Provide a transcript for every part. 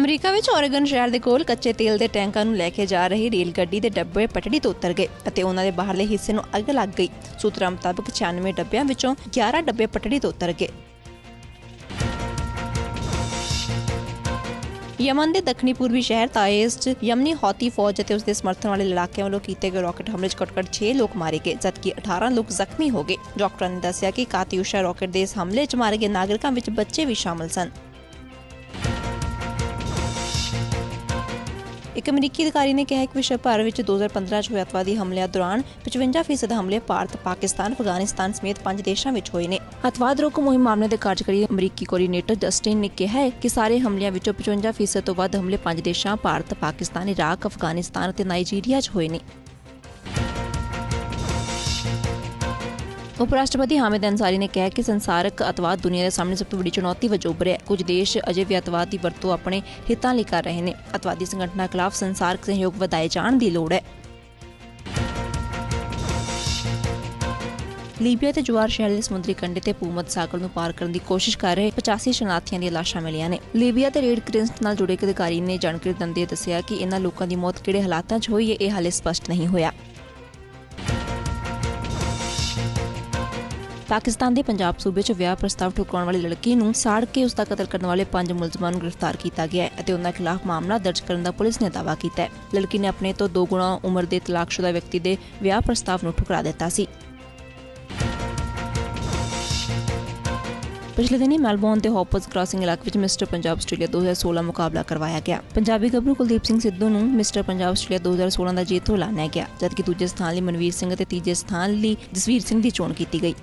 America ਵਿੱਚ Oregon ਸ਼ਹਿਰ ਦੇ ਕੋਲ ਕੱਚੇ ਤੇਲ ਦੇ ਟੈਂਕਾਂ ਨੂੰ ਲੈ ਕੇ ਜਾ ਰਹੀ ਰੇਲ ਗੱਡੀ ਦੇ ਡੱਬੇ ਪਟੜੀ ਤੋਂ ਉਤਰ ਗਏ ਅਤੇ ਉਹਨਾਂ ਦੇ ਬਾਹਰਲੇ ਹਿੱਸੇ ਨੂੰ ਅੱਗ ਲੱਗ ਗਈ। ਸੂਤਰਾਂ ਮੁਤਾਬਕ 96 ਡੱਬਿਆਂ ਵਿੱਚੋਂ 11 ਡੱਬੇ ਪਟੜੀ ਤੋਂ ਉਤਰ ਗਏ। ਯਮਨ ਦੇ ਦੱਖਣੀ ਪੂਰਬੀ ਸ਼ਹਿਰ ਤਾਇਜ਼ 'ਚ ਯਮਨੀ ਹੌਤੀ ਫੌਜ ਅਤੇ ਉਸ ਦੇ ਸਮਰਥਨ ਵਾਲੇ ਇਲਾਕਿਆਂ ਵੱਲੋਂ ਕੀਤੇ ਗਏ ਰਾਕਟ ਹਮਲੇ 'ਚ ਘੱਟੋ-ਘੱਟ 6 ਲੋਕ ਮਾਰੇ ਗਏ, ਜਦਕਿ 18 ਲੋਕ ਜ਼ਖਮੀ ਹੋ ਗਏ। ਡਾਕਟਰਾਂ ਨੇ ਦੱਸਿਆ ਕਿ ਕਾਤਿਊਸ਼ਾ ਰਾਕਟ ਦੇ ਇਸ ਹਮਲੇ 'ਚ ਮਾਰੇ ਗਏ ਨਾਗਰਿਕਾਂ ਵਿੱਚ ਬੱਚੇ ਵੀ ਸ਼ਾਮਲ ਸਨ। ਇੱਕ ਅਮਰੀਕੀ ਅਧਿਕਾਰੀ ਨੇ ਕਿਹਾ ਕਿ ਵਿਸ਼ਵ ਭਰ ਵਿੱਚ 2015 ਚ ਹੋਏ ਅਤਵਾਦੀ ਹਮਲਿਆਂ ਦੌਰਾਨ 55% ਹਮਲੇ ਭਾਰਤ, ਪਾਕਿਸਤਾਨ, ਅਫਗਾਨਿਸਤਾਨ ਸਮੇਤ ਪੰਜ ਦੇਸ਼ਾਂ ਵਿੱਚ ਹੋਏ ਨੇ। ਅਤਵਾਦ ਰੋਕੂ ਮੁਹਿੰਮ ਮਾਮਲੇ ਦੇ ਕਾਰਜਕਾਰੀ ਅਮਰੀਕੀ ਕੋਆਰਡੀਨੇਟਰ ਜਸਟਿਨ ਨੇ ਕਿਹਾ ਹੈ ਕਿ ਸਾਰੇ ਹਮਲਿਆਂ ਵਿੱਚੋਂ 55% ਤੋਂ ਵੱਧ ਹਮਲੇ ਪੰਜ ਦੇਸ਼ਾਂ ਭਾਰਤ, ਪਾਕਿਸਤਾਨ, ਇਰਾਕ, ਅਫਗਾਨਿਸਤਾਨ ਅਤੇ ਨਾਈਜੀਰੀਆ 'ਚ ਹੋਏ ਨੇ। ਉਪ ਰਾਸ਼ਟਰਪਤੀ ਹਾਮਿਦ ਅੰਸਾਰੀ ਨੇ ਕਿਹਾ ਕਿ ਸੰਸਾਰਕ ਅਤਵਾਦ ਦੁਨੀਆ ਦੇ ਸਾਹਮਣੇ ਸਭ ਤੋਂ ਵੱਡੀ ਚੁਣੌਤੀ ਵਜੋਂ ਉੱਭਰਿਆ ਹੈ। ਕੁਝ ਦੇਸ਼ ਅਜੇ ਵੀ ਅਤਵਾਦ ਦੀ ਵਰਤੋਂ ਆਪਣੇ ਹਿੱਤਾਂ ਲਈ ਕਰ ਰਹੇ ਨੇ। ਅਤਵਾਦੀ ਸੰਗਠਨਾਂ ਖਿਲਾਫ ਸੰਸਾਰਕ ਸਹਿਯੋਗ ਵਧਾਏ ਜਾਣ ਦੀ ਲੋੜ ਹੈ। ਲੀਬੀਆ ਤੇ ਜਵਾਰ ਸ਼ਹਿਰ ਦੇ ਸਮੁੰਦਰੀ ਕੰਢੇ ਤੇ ਪੂਮਤ ਸਾਗਰ ਨੂੰ ਪਾਰ ਕਰਨ ਦੀ ਕੋਸ਼ਿਸ਼ ਕਰ ਰਹੇ 85 ਸ਼ਰਨਾਰਥੀਆਂ ਦੀਆਂ ਲਾਸ਼ਾਂ ਮਿਲੀਆਂ ਨੇ। ਲੀਬੀਆ ਤੇ ਰੇਡ ਕ੍ਰਿਸਟ ਨਾਲ ਜੁੜੇ ਇੱਕ ਅਧਿਕਾਰੀ ਨੇ ਜਾਣਕਾਰੀ ਦਿੰਦੇ ਦੱਸਿਆ ਕਿ ਇਹਨਾਂ ਲੋਕਾਂ ਦੀ ਮੌਤ ਕਿਹੜੇ ਹਾਲਾਤਾਂ 'ਚ ਹੋਈ ਹੈ, ਇਹ ਹਾਲੇ ਸਪਸ਼ਟ ਨਹੀਂ ਹੋਇਆ। ਪਾਕਿਸਤਾਨ ਦੇ ਪੰਜਾਬ ਸੂਬੇ 'ਚ ਵਿਆਹ ਪ੍ਰਸਤਾਵ ਠੁਕਰਾਉਣ ਵਾਲੀ ਲੜਕੀ ਨੂੰ ਸਾੜ ਕੇ ਉਸ ਦਾ ਕਤਲ ਕਰਨ ਵਾਲੇ ਪੰਜ ਮੁਲਜ਼ਮਾਂ ਨੂੰ ਗ੍ਰਿਫਤਾਰ ਕੀਤਾ ਗਿਆ ਹੈ ਅਤੇ ਉਹਨਾਂ ਖਿਲਾਫ ਮਾਮਲਾ ਦਰਜ ਕਰਨ ਦਾ ਪੁਲਿਸ ਨੇ ਦਾਅਵਾ ਕੀਤਾ ਹੈ। ਲੜਕੀ ਨੇ ਆਪਣੇ ਤੋਂ ਦੋ ਗੁਣਾ ਉਮਰ ਦੇ ਤਲਾਕਸ਼ੁਦਾ ਵਿਅਕਤੀ ਦੇ ਵਿਆਹ ਪ੍ਰਸਤਾਵ ਨੂੰ ਠੁਕਰਾ ਦਿੱਤਾ ਸੀ। ਪਿਛਲੇ ਦਿਨੀ ਮੈਲਬੌਰਨ ਦੇ ਹੌਪਰਸ ਕ੍ਰਾਸਿੰਗ ਇਲਾਕੇ ਵਿੱਚ ਮਿਸਟਰ ਪੰਜਾਬ ਆਸਟ੍ਰੇਲੀਆ 2016 ਮੁਕਾਬਲਾ ਕਰਵਾਇਆ ਗਿਆ। ਪੰਜਾਬੀ ਗੱਭਰੂ ਕੁਲਦੀਪ ਸਿੰਘ ਸਿੱਧੂ ਨੂੰ ਮਿਸਟਰ ਪੰਜਾਬ ਆਸਟ੍ਰੇਲੀਆ 2016 ਦਾ ਜੇਤੂ ਐਲਾਨਿਆ ਗਿਆ, ਜਦਕਿ ਦੂਜੇ ਸਥਾਨ ਲਈ ਮਨਵੀਰ ਸਿੰਘ ਅਤੇ ਤੀਜੇ ਸਥਾਨ ਲਈ ਜਸਵੀਰ ਸਿੰਘ ਦੀ ਚੋਣ ਕੀਤੀ ਗਈ।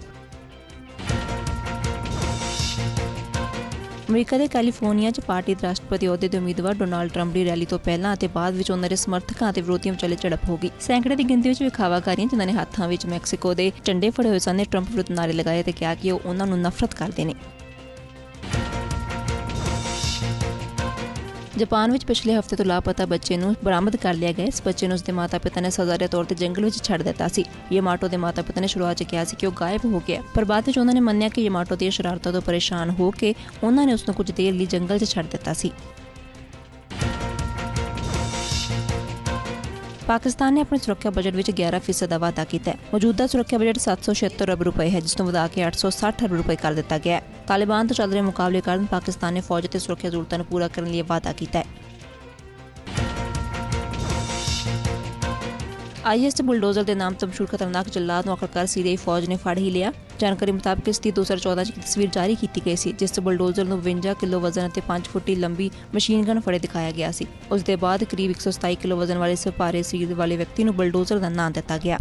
ਅਮਰੀਕਾ ਦੇ ਕੈਲੀਫੋਰਨੀਆ 'ਚ ਪਾਰਟੀ ਦੇ ਰਾਸ਼ਟਰਪਤੀ ਅਹੁਦੇ ਦੇ ਉਮੀਦਵਾਰ ਡੋਨਾਲਡ ਟਰੰਪ ਦੀ ਰੈਲੀ ਤੋਂ ਪਹਿਲਾਂ ਅਤੇ ਬਾਅਦ ਵਿੱਚ ਉਹਨਾਂ ਦੇ ਸਮਰਥਕਾਂ ਅਤੇ ਵਿਰੋਧੀਆਂ ਵਿਚਾਲੇ ਝੜਪ ਹੋ ਗਈ। ਸੈਂਕੜੇ ਦੀ ਗਿਣਤੀ ਵਿੱਚ ਵਿਖਾਵਾਕਾਰੀਆਂ, ਜਿਨ੍ਹਾਂ ਨੇ ਹੱਥਾਂ ਵਿੱਚ ਮੈਕਸੀਕੋ ਦੇ ਝੰਡੇ ਫੜੇ ਹੋਏ ਸਨ, ਨੇ ਟਰੰਪ ਵਿਰੁੱਧ ਨਾਅਰੇ ਲਗਾਏ ਤੇ ਕਿਹਾ ਕਿ ਉਹ ਉਹਨਾਂ ਨੂੰ ਨਫ਼ਰਤ ਕਰਦੇ ਨੇ। ਜਾਪਾਨ ਵਿੱਚ ਪਿਛਲੇ ਹਫ਼ਤੇ ਤੋਂ ਲਾਪਤਾ ਬੱਚੇ ਨੂੰ ਬਰਾਮਦ ਕਰ ਲਿਆ ਗਿਆ। ਇਸ ਬੱਚੇ ਨੂੰ ਉਸਦੇ ਮਾਤਾ-ਪਿਤਾ ਨੇ ਸਜ਼ਾ ਦੇ ਤੌਰ ਤੇ ਜੰਗਲ ਵਿੱਚ ਛੱਡ ਦਿੱਤਾ ਸੀ। ਯਮਾਟੋ ਦੇ ਮਾਤਾ-ਪਿਤਾ ਨੇ ਸ਼ੁਰੂਆਤ 'ਚ ਕਿਹਾ ਸੀ ਕਿ ਉਹ ਗਾਇਬ ਹੋ ਗਿਆ ਪਰ ਬਾਅਦ ਵਿੱਚ ਉਹਨਾਂ ਨੇ ਮੰਨਿਆ ਕਿ ਯਮਾਟੋ ਦੀਆਂ ਸ਼ਰਾਰਤਾਂ ਤੋਂ ਪਰੇਸ਼ਾਨ ਹੋ ਕੇ ਉਹਨਾਂ ਨੇ ਉਸ ਨੂੰ ਕੁਝ ਦੇਰ ਲਈ ਜੰਗਲ 'ਚ ਛੱਡ ਦਿੱਤਾ ਸੀ। ਪਾਕਿਸਤਾਨ ਨੇ ਆਪਣੇ ਸੁਰੱਖਿਆ ਬਜਟ ਵਿੱਚ 11% ਦਾ ਵਾਧਾ ਕੀਤਾ ਹੈ। ਮੌਜੂਦਾ ਸੁਰੱਖਿਆ ਬਜਟ 776 ਅਰਬ ਰੁਪਏ ਹੈ, ਜਿਸ ਨੂੰ ਵਧਾ ਕੇ 860 ਅਰਬ ਰੁਪਏ ਕਰ ਦਿੱਤਾ ਗਿਆ ਹੈ। ਤਾਲਿਬਾਨ ਤੋਂ ਚੱਲ ਰਹੇ ਮੁਕਾਬਲੇ ਕਾਰਨ ਪਾਕਿਸਤਾਨ ਨੇ ਫੌਜ ਅਤੇ ਸੁਰੱਖਿਆ ਜ਼ਰੂਰਤਾਂ ਨੂੰ ਪੂਰਾ ਕਰਨ ਲਈ ਵਾਅਦਾ ਕੀਤਾ ਹੈ। ਆਈਐਸ ਤੇ ਬੁਲਡੋਜ਼ਰ ਦੇ ਨਾਮ ਤੋਂ ਮਸ਼ਹੂਰ ਖਤਰਨਾਕ ਜੱਲਾਦ ਨੂੰ ਆਖਰਕਾਰ ਸੀਰੀਆਈ ਫੌਜ ਨੇ ਫੜ ਹੀ ਲਿਆ। ਜਾਣਕਾਰੀ ਮੁਤਾਬਕ ਇਸ ਦੀ 2014 ਚ ਇੱਕ ਤਸਵੀਰ ਜਾਰੀ ਕੀਤੀ ਗਈ ਸੀ, ਜਿਸ 'ਚ ਬੁਲਡੋਜ਼ਰ ਨੂੰ 52 ਕਿਲੋ ਵਜ਼ਨ ਅਤੇ 5 ਫੁੱਟੀ ਲੰਬੀ ਮਸ਼ੀਨ ਗਨ ਫੜੇ ਦਿਖਾਇਆ ਗਿਆ ਸੀ। ਉਸ ਦੇ ਬਾਅਦ ਕਰੀਬ 127 ਕਿਲੋ ਵਜ਼ਨ ਵਾਲੇ ਇਸ ਭਾਰੇ ਸਰੀਰ ਵਾਲੇ ਵਿਅਕਤੀ ਨੂੰ ਬੁਲਡੋਜ਼ਰ ਦਾ ਨਾਮ ਦਿੱਤਾ ਗਿਆ।